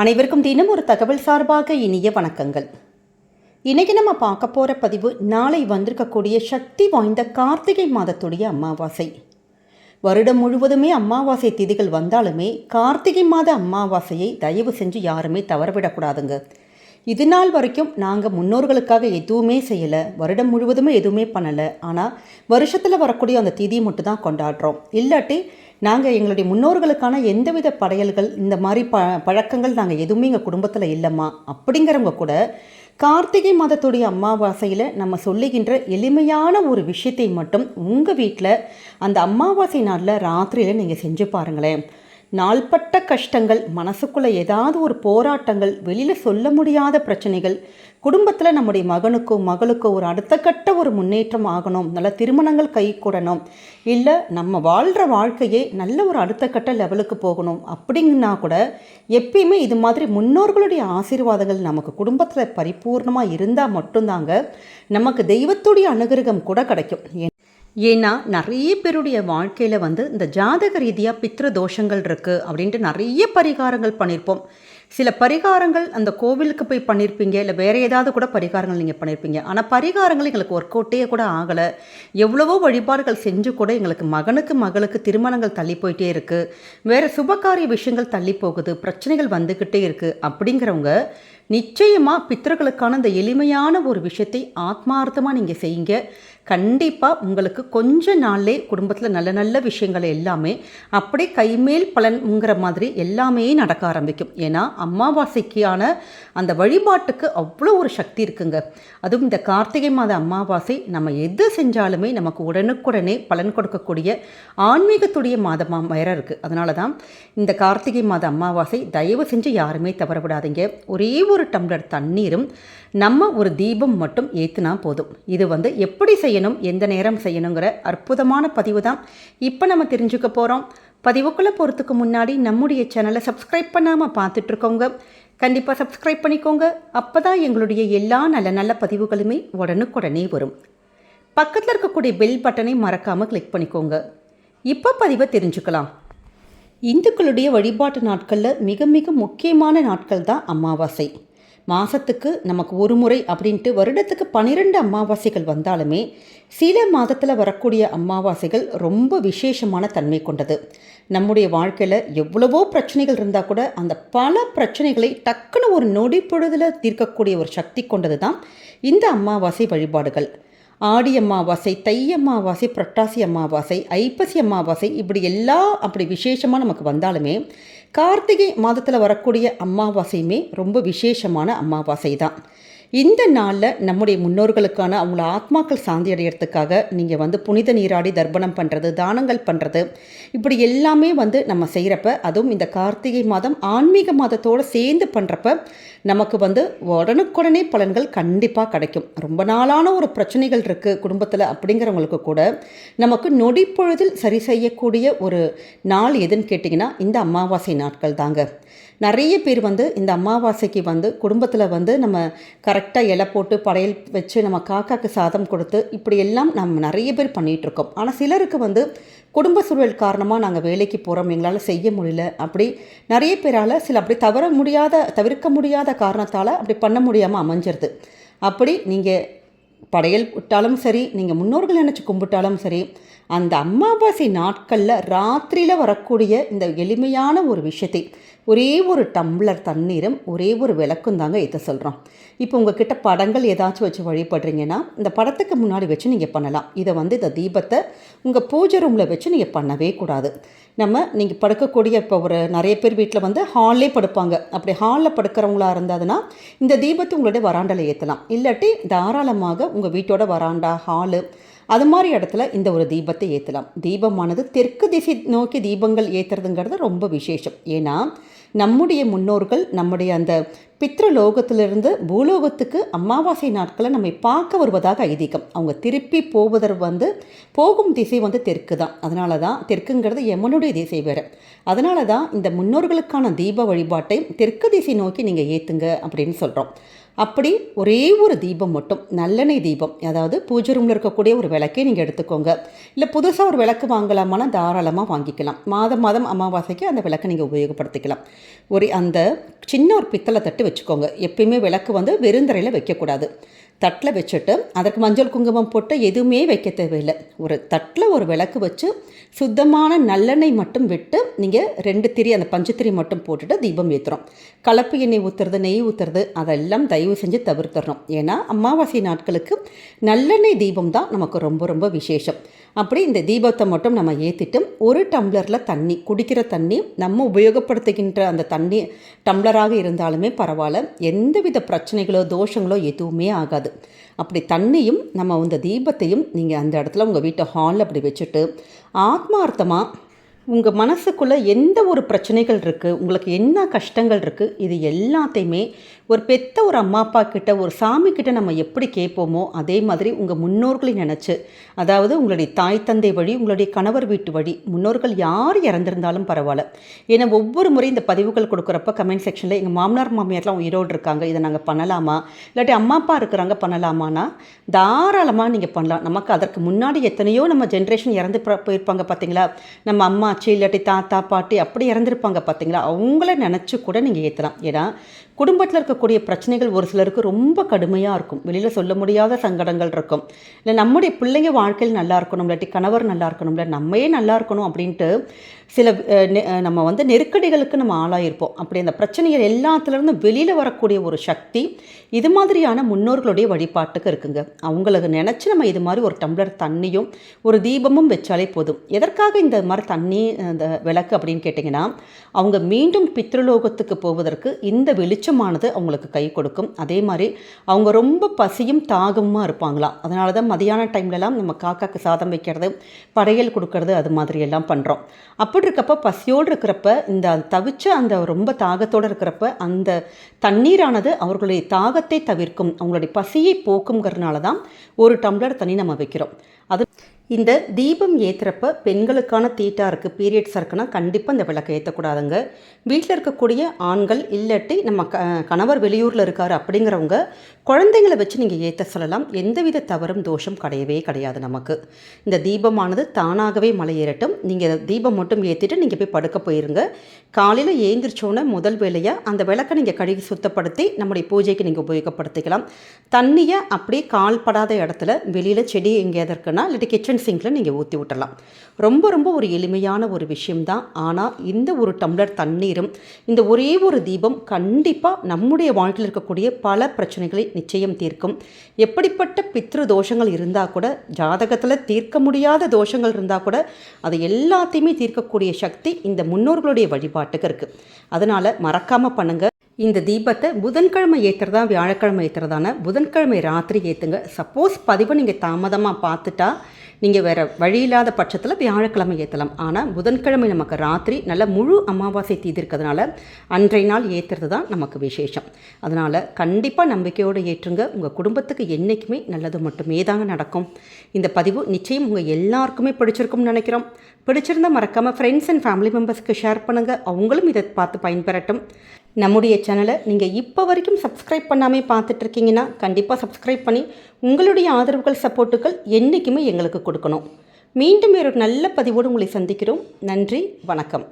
அனைவருக்கும் தினம் ஒரு தகவல் சார்பாக இனிய வணக்கங்கள். இன்னைக்கு நம்ம பார்க்க போகிற பதிவு நாளை வந்திருக்கக்கூடிய சக்தி வாய்ந்த கார்த்திகை மாதத்துடைய அமாவாசை. வருடம் முழுவதுமே அமாவாசை திதிகள் வந்தாலுமே கார்த்திகை மாத அமாவாசையை தயவு செஞ்சு யாருமே தவறவிடக்கூடாதுங்க. இது நாள் வரைக்கும் நாங்கள் முன்னோர்களுக்காக எதுவுமே செய்யலை வருடம் முழுவதுமே எதுவுமே பண்ணலை. ஆனால் வருஷத்தில் வரக்கூடிய அந்த திதியை மட்டும் தான் கொண்டாடுறோம். இல்லாட்டி நாங்கள் எங்களுடைய முன்னோர்களுக்கான எந்தவித படையல்கள் இந்த மாதிரி ப பழக்கங்கள் நாங்கள் எதுவுமே எங்கள் குடும்பத்தில் இல்லைம்மா. அப்படிங்கிறவங்க கூட கார்த்திகை மாதத்துடைய அமாவாசையில் நம்ம சொல்லுகின்ற எளிமையான ஒரு விஷயத்தை மட்டும் உங்கள் வீட்டில் அந்த அமாவாசை நாளில் ராத்திரியில் நீங்கள் செஞ்சு பாருங்களேன். நாள்பட்ட கஷ்டங்கள் மனசுக்குள்ளே ஏதாவது ஒரு போராட்டங்கள் வெளியில் சொல்ல முடியாத பிரச்சனைகள் குடும்பத்தில் நம்முடைய மகனுக்கோ மகளுக்கோ ஒரு அடுத்த கட்ட ஒரு முன்னேற்றம் ஆகணும். நல்ல திருமணங்கள் கை கூடணும். இல்லை நம்ம வாழ்கிற வாழ்க்கையே நல்ல ஒரு அடுத்த கட்ட லெவலுக்கு போகணும். அப்படிங்கன்னா கூட எப்பயுமே இது மாதிரி முன்னோர்களுடைய ஆசீர்வாதங்கள் நமக்கு குடும்பத்தில் பரிபூர்ணமாக இருந்தால் மட்டும்தாங்க நமக்கு தெய்வத்துடைய அனுகிரகம் கூட கிடைக்கும். ஏன்னா நிறைய பேருடைய வாழ்க்கையில் வந்து இந்த ஜாதக ரீதியாக பித்ரு தோஷங்கள் இருக்குது அப்படின்ட்டு நிறைய பரிகாரங்கள் பண்ணியிருப்போம் சில பரிகாரங்கள் அந்த கோவிலுக்கு போய் பண்ணியிருப்பீங்க இல்லை வேறு ஏதாவது கூட பரிகாரங்கள் நீங்கள் பண்ணியிருப்பீங்க ஆனால் பரிகாரங்கள் எங்களுக்கு ஒர்க் அவுட்டே கூட ஆகலை. எவ்வளவோ வழிபாடுகள் செஞ்சு கூட எங்களுக்கு மகனுக்கு மகளுக்கு திருமணங்கள் தள்ளி போயிட்டே இருக்குது வேறு சுபகாரிய விஷயங்கள் தள்ளி போகுது பிரச்சனைகள் வந்துக்கிட்டே இருக்குது அப்படிங்கிறவங்க நிச்சயமாக பித்தர்களுக்கான இந்த எளிமையான ஒரு விஷயத்தை ஆத்மார்த்தமாக நீங்கள் செய்யுங்க. கண்டிப்பாக உங்களுக்கு கொஞ்ச நாள்லே குடும்பத்தில் நல்ல நல்ல விஷயங்கள் எல்லாமே அப்படியே கைமேல் பலன்ங்கிற மாதிரி எல்லாமே நடக்க ஆரம்பிக்கும். ஏன்னா அமாவாசைக்கான அந்த வழிபாட்டுக்கு அவ்வளோ ஒரு சக்தி இருக்குங்க. அதுவும் இந்த கார்த்திகை மாத அமாவாசை நம்ம எது செஞ்சாலுமே நமக்கு உடனுக்குடனே பலன் கொடுக்கக்கூடிய ஆன்மீகத்துடைய மாதமாக வேற இருக்குது அதனால தான் இந்த கார்த்திகை மாத அமாவாசை தயவு செஞ்சு யாருமே தவற விடாதீங்க ஒரே ஒரு டம்ளர் தண்ணீரும் நம்ம ஒரு தீபம் மட்டும் ஏற்றுனா போதும். இது வந்து எப்படி செய்யணும் எந்த நேரம் செய்யணுங்கிற அற்புதமான பதிவு தான் இப்போ நம்ம தெரிஞ்சுக்க போகிறோம் பதிவுக்குள்ளே போகிறதுக்கு முன்னாடி நம்முடைய சேனலை சப்ஸ்கிரைப் பண்ணாமல் பார்த்துட்ருக்கோங்க. கண்டிப்பாக சப்ஸ்கிரைப் பண்ணிக்கோங்க. அப்போ தான் எங்களுடைய எல்லா நல்ல நல்ல பதிவுகளுமே உடனுக்குடனே வரும். பக்கத்தில் இருக்கக்கூடிய பெல் பட்டனை மறக்காமல் கிளிக் பண்ணிக்கோங்க. இப்போ பதிவை தெரிஞ்சுக்கலாம். இந்துக்களுடைய வழிபாட்டு நாட்களில் மிக மிக முக்கியமான நாட்கள் தான் அமாவாசை. மாதத்துக்கு நமக்கு ஒரு முறை அப்படின்ட்டு வருடத்துக்கு பன்னிரெண்டு அமாவாசைகள் வந்தாலுமே சில மாதத்தில் வரக்கூடிய அமாவாசைகள் ரொம்ப விசேஷமான தன்மை கொண்டது. நம்முடைய வாழ்க்கையில் எவ்வளவோ பிரச்சனைகள் இருந்தால் கூட அந்த பல பிரச்சனைகளை டக்குன்னு ஒரு நொடி பொழுதில் தீர்க்கக்கூடிய ஒரு சக்தி கொண்டது தான் இந்த அமாவாசை வழிபாடுகள். ஆடி அமாவாசை தை அமாவாசை புரட்டாசி அமாவாசை ஐப்பசி அமாவாசை இப்படி எல்லா அப்படி விசேஷமாக நமக்கு வந்தாலுமே கார்த்திகை மாதத்தில் வரக்கூடிய அமாவாசையுமே ரொம்ப விசேஷமான அமாவாசை தான் இந்த நாளில் நம்முடைய முன்னோர்களுக்கான அவங்கள ஆத்மாக்கள் சாந்தி அடையிறதுக்காக நீங்கள் வந்து புனித நீராடி தர்ப்பணம் பண்ணுறது தானங்கள் பண்ணுறது இப்படி எல்லாமே வந்து நம்ம செய்கிறப்ப அதுவும் இந்த கார்த்திகை மாதம் ஆன்மீக மாதத்தோடு சேர்ந்து பண்ணுறப்ப நமக்கு வந்து உடனுக்குடனே பலன்கள் கண்டிப்பாக கிடைக்கும். ரொம்ப நாளான ஒரு பிரச்சனைகள் இருக்குது குடும்பத்தில் அப்படிங்கிறவங்களுக்கு கூட நமக்கு நொடி பொழுதில் சரி செய்யக்கூடிய ஒரு நாள் எதுன்னு கேட்டிங்கன்னா இந்த அமாவாசை நாட்கள் தாங்க. நிறைய பேர் வந்து இந்த அமாவாசைக்கு வந்து குடும்பத்தில் வந்து நம்ம கரெக்டாக இலை போட்டு படையல் வச்சு நம்ம காக்காக்கு சாதம் கொடுத்து இப்படி எல்லாம் நம்ம நிறைய பேர் பண்ணிகிட்ருக்கோம் ஆனால் சிலருக்கு வந்து குடும்ப சூழல் காரணமாக நாங்கள் வேலைக்கு போகிறோம் எங்களால் செய்ய முடியல அப்படி நிறைய பேரால் சில அப்படி தவற முடியாத தவிர்க்க முடியாத காரணத்தால் அப்படி பண்ண முடியாமல் அமைஞ்சிருது. அப்படி நீங்கள் படையல் விட்டாலும் சரி நீங்கள் முன்னோர்கள் நினச்சி கும்பிட்டாலும் சரி அந்த அம்மாவாசை நாட்களில் ராத்திரியில் வரக்கூடிய இந்த எளிமையான ஒரு விஷயத்தை ஒரே ஒரு டம்ளர் தண்ணீரும் ஒரே ஒரு விளக்கும் தாங்க ஏற்ற சொல்கிறோம் இப்போ உங்ககிட்ட படங்கள் ஏதாச்சும் வச்சு வழிபடுறீங்கன்னா இந்த படத்துக்கு முன்னாடி வச்சு நீங்கள் பண்ணலாம். இதை வந்து இந்த தீபத்தை உங்கள் பூஜை ரூமில் வச்சு நீங்கள் பண்ணவே கூடாது. நம்ம நீங்கள் படுக்கக்கூடிய இப்போ ஒரு நிறைய பேர் வீட்டில் வந்து ஹால்லே படுப்பாங்க. அப்படி ஹாலில் படுக்கிறவங்களா இருந்ததுன்னா இந்த தீபத்தை உங்களுடைய வராண்டில் ஏற்றலாம் இல்லாட்டி தாராளமாக உங்கள் வீட்டோட வராண்டா? ஹாலு. அது மாதிரி இடத்துல இந்த ஒரு தீபத்தை ஏற்றலாம் தீபமானது தெற்கு திசை நோக்கி தீபங்கள் ஏற்றுறதுங்கிறது ரொம்ப விசேஷம். ஏன்னா நம்முடைய முன்னோர்கள் நம்முடைய அந்த பித்ருலோகத்திலிருந்து பூலோகத்துக்கு அமாவாசை நாட்களை நம்மை பார்க்க வருவதாக ஐதீகம். அவங்க திருப்பி போவதற்கு வந்து போகும் திசை வந்து தெற்கு தான். அதனால தான் தெற்குங்கிறது யமனுடைய திசை வேறு. அதனால தான் இந்த முன்னோர்களுக்கான தீப வழிபாட்டை தெற்கு திசை நோக்கி நீங்கள் ஏற்றுங்க அப்படின்னு சொல்கிறோம் அப்படி ஒரே ஒரு தீபம் மட்டும் நல்லெண்ணெய் தீபம் அதாவது பூஜை ரூமில் இருக்கக்கூடிய ஒரு விளக்கே நீங்கள் எடுத்துக்கோங்க. இல்லை புதுசாக ஒரு விளக்கு வாங்கலாமான்னா தாராளமாக வாங்கிக்கலாம். மாதம் மாதம் அமாவாசைக்கு அந்த விளக்கை நீங்கள் உபயோகப்படுத்திக்கலாம். ஒரு அந்த சின்ன ஒரு பித்தளை தட்டு வச்சுக்கோங்க. எப்பயுமே விளக்கு வந்து வெறுந்தரையில் வைக்கக்கூடாது. தட்டில் வச்சுட்டு அதற்கு மஞ்சள் குங்குமம் போட்டு எதுவுமே வைக்க தேவையில்லை. ஒரு தட்டில் ஒரு விளக்கு வச்சு சுத்தமான நல்லெண்ணெய் மட்டும் விட்டு நீங்கள் ரெண்டு திரி அந்த பஞ்சு திரி மட்டும் போட்டுட்டு தீபம் ஏற்றுறோம் கலப்பு எண்ணெய் ஊற்றுறது நெய் ஊற்றுறது அதெல்லாம் தயவு செஞ்சு தவிர்த்துறோம் ஏன்னா அமாவாசை நாட்களுக்கு நல்லெண்ணெய் தீபம் தான் நமக்கு ரொம்ப ரொம்ப விசேஷம். அப்படி இந்த தீபத்தை மட்டும் நம்ம ஏற்றிட்டு ஒரு டம்ளரில் தண்ணி குடிக்கிற தண்ணி நம்ம உபயோகப்படுத்துகின்ற அந்த தண்ணி டம்ளராக இருந்தாலுமே பரவாயில்ல. எந்தவித பிரச்சனைகளோ தோஷங்களோ எதுவுமே ஆகாது. அப்படி தண்ணியும் நம்ம இந்த தீபத்தையும் நீங்கள் அந்த இடத்துல உங்கள் வீட்டை ஹாலில் அப்படி வச்சுட்டு ஆத்மார்த்தமாக உங்கள் மனசுக்குள்ளே எந்த ஒரு பிரச்சனைகள் இருக்குது உங்களுக்கு என்ன கஷ்டங்கள் இருக்குது இது எல்லாத்தையுமே ஒரு பெத்த ஒரு அம்மா அப்பா கிட்ட ஒரு சாமி கிட்ட நம்ம எப்படி கேட்போமோ அதே மாதிரி உங்கள் முன்னோர்களை நினச்சி அதாவது உங்களுடைய தாய் தந்தை வழி உங்களுடைய கணவர் வீட்டு வழி முன்னோர்கள் யார் இறந்திருந்தாலும் பரவாயில்ல. ஏன்னா ஒவ்வொரு முறை இந்த பதிவுகள் கொடுக்குறப்ப கமெண்ட் செக்ஷனில் எங்கள் மாமனார் மாமியார்லாம் உயிரோடு இருக்காங்க இதை நாங்கள் பண்ணலாமா? இல்லாட்டி அம்மா அப்பா இருக்கிறாங்க பண்ணலாமான்னா தாராளமாக நீங்கள் பண்ணலாம். நமக்கு அதற்கு முன்னாடி எத்தனையோ நம்ம ஜென்ரேஷன் இறந்து போயிருப்பாங்க பார்த்தீங்களா நம்ம அம்மா அம்மாச்சி இல்லாட்டி தாத்தா பாட்டி அப்படி இறந்துருப்பாங்க பார்த்தீங்களா அவங்கள நினச்சி கூட நீங்கள் ஏற்றலாம் ஏன்னா குடும்பத்தில் இருக்கக்கூடிய பிரச்சனைகள் ஒரு சிலருக்கு ரொம்ப கடுமையாக இருக்கும். வெளியில் சொல்ல முடியாத சங்கடங்கள் இருக்கும். இல்லை நம்முடைய பிள்ளைங்க வாழ்க்கையில் நல்லா இருக்கணும் இல்லாட்டி கணவர் நல்லா இருக்கணும் இல்லை நம்மையே நல்லா இருக்கணும் அப்படின்ட்டு சில நம்ம வந்து நெருக்கடிகளுக்கு நம்ம ஆளாயிருப்போம். அப்படி அந்த பிரச்சனைகள் எல்லாத்துலேருந்து வெளியில் வரக்கூடிய ஒரு சக்தி இது மாதிரியான முன்னோர்களுடைய வழிபாட்டுக்கு இருக்குங்க. அவங்களுக்கு நினச்சி நம்ம இது மாதிரி ஒரு டம்ளர் தண்ணியும் ஒரு தீபமும் வச்சாலே போதும். எதற்காக இந்த மாதிரி தண்ணி இந்த விளக்கு அப்படின்னு கேட்டிங்கன்னா அவங்க மீண்டும் பித்ருலோகத்துக்கு போவதற்கு இந்த வெளிச்சம் வெளிச்சமானது அவங்களுக்கு கை கொடுக்கும். அதே மாதிரி அவங்க ரொம்ப பசியும் தாகமாக இருப்பாங்களாம் அதனால தான் மதியான டைம்லலாம் நம்ம காக்காக்கு சாதம் வைக்கிறது படையல் கொடுக்கறது அது மாதிரி எல்லாம் பண்ணுறோம் அப்படி இருக்கப்ப பசியோடு இருக்கிறப்ப இந்த தவிச்ச அந்த ரொம்ப தாகத்தோடு இருக்கிறப்ப அந்த தண்ணீரானது அவர்களுடைய தாகத்தை தவிர்க்கும் அவங்களுடைய பசியை போக்குங்கிறதுனால தான் ஒரு டம்ளர் தண்ணி நம்ம வைக்கிறோம். அது இந்த தீபம் ஏற்றுறப்ப பெண்களுக்கான தீட்டாக இருக்குது பீரியட்ஸாக இருக்குன்னா கண்டிப்பாக இந்த விளக்கை ஏற்றக்கூடாதுங்க வீட்டில் இருக்கக்கூடிய ஆண்கள் இல்லாட்டி நம்ம க கணவர் வெளியூரில் இருக்கார் அப்படிங்கிறவங்க குழந்தைங்களை வச்சு நீங்கள் ஏற்ற சொல்லலாம். எந்தவித தவறும் தோஷம் கிடையவே கிடையாது நமக்கு. இந்த தீபமானது தானாகவே மலை ஏறட்டும். நீங்கள் தீபம் மட்டும் ஏற்றிட்டு நீங்கள் போய் படுக்க போயிருங்க. காலையில் ஏந்திரிச்சோன்னே முதல் வேலையாக அந்த விளக்கை நீங்கள் கழுவி சுத்தப்படுத்தி நம்முடைய பூஜைக்கு நீங்கள் உபயோகப்படுத்திக்கலாம். தண்ணியை அப்படியே கால்படாத இடத்துல வெளியில் செடி எங்கேயாவது இருக்குன்னா இல்லாட்டி கிச்சன் சிங்கில் நீங்கள் ஊற்றி விட்டுறலாம். ரொம்ப ரொம்ப ஒரு எளிமையான ஒரு விஷயம்தான். ஆனால் இந்த ஒரு டம்ளர் தண்ணீரும் இந்த ஒரே ஒரு தீபம் கண்டிப்பாக நம்முடைய வாழ்க்கையில் இருக்கக்கூடிய பல பிரச்சனைகளை நிச்சயம் தீர்க்கும். எப்படிப்பட்ட பித்ரு தோஷங்கள் இருந்தால் கூட ஜாதகத்தில் தீர்க்க முடியாத தோஷங்கள் இருந்தால் கூட அதை எல்லாத்தையுமே தீர்க்கக்கூடிய சக்தி இந்த முன்னோர்களுடைய வழிபாட்டுக்கு இருக்குது அதனால் மறக்காமல் பண்ணுங்கள் இந்த தீபத்தை புதன்கிழமை ஏற்றுறதா வியாழக்கிழமை ஏற்றுறதான புதன்கிழமை ராத்திரி ஏற்றுங்க சப்போஸ் பதிவை நீங்கள் தாமதமாக பார்த்துட்டா நீங்கள் வேறு வழி இல்லாத பட்சத்தில் வியாழக்கிழமை ஏற்றலாம் ஆனால் புதன்கிழமை நமக்கு ராத்திரி நல்ல முழு அமாவாசை தீதிருக்கிறதுனால அன்றைய நாள் ஏற்றுறது தான் நமக்கு விசேஷம். அதனால் கண்டிப்பாக நம்பிக்கையோடு ஏற்றுங்க. உங்கள் குடும்பத்துக்கு என்றைக்குமே நல்லது மட்டுமே தாங்க நடக்கும். இந்த பதிவு நிச்சயம் உங்கள் எல்லாருக்குமே பிடிச்சிருக்கும்னு நினைக்கிறோம். பிடிச்சிருந்தால் மறக்காமல் ஃப்ரெண்ட்ஸ் அண்ட் ஃபேமிலி மெம்பர்ஸ்க்கு ஷேர் பண்ணுங்கள் அவங்களும் இதை பார்த்து பயன்பெறட்டும். நம்முடைய சேனலை நீங்கள் இப்போ வரைக்கும் சப்ஸ்கிரைப் பண்ணாமல் பார்த்துட்ருக்கீங்கன்னா கண்டிப்பாக சப்ஸ்கிரைப் பண்ணி உங்களுடைய ஆதரவுகள் சப்போர்ட்டுகள் என்றைக்குமே எங்களுக்கு கொடுக்கணும். மீண்டும் ஒரு நல்ல பதிவோடு உங்களை சந்திக்கிறோம். நன்றி வணக்கம்.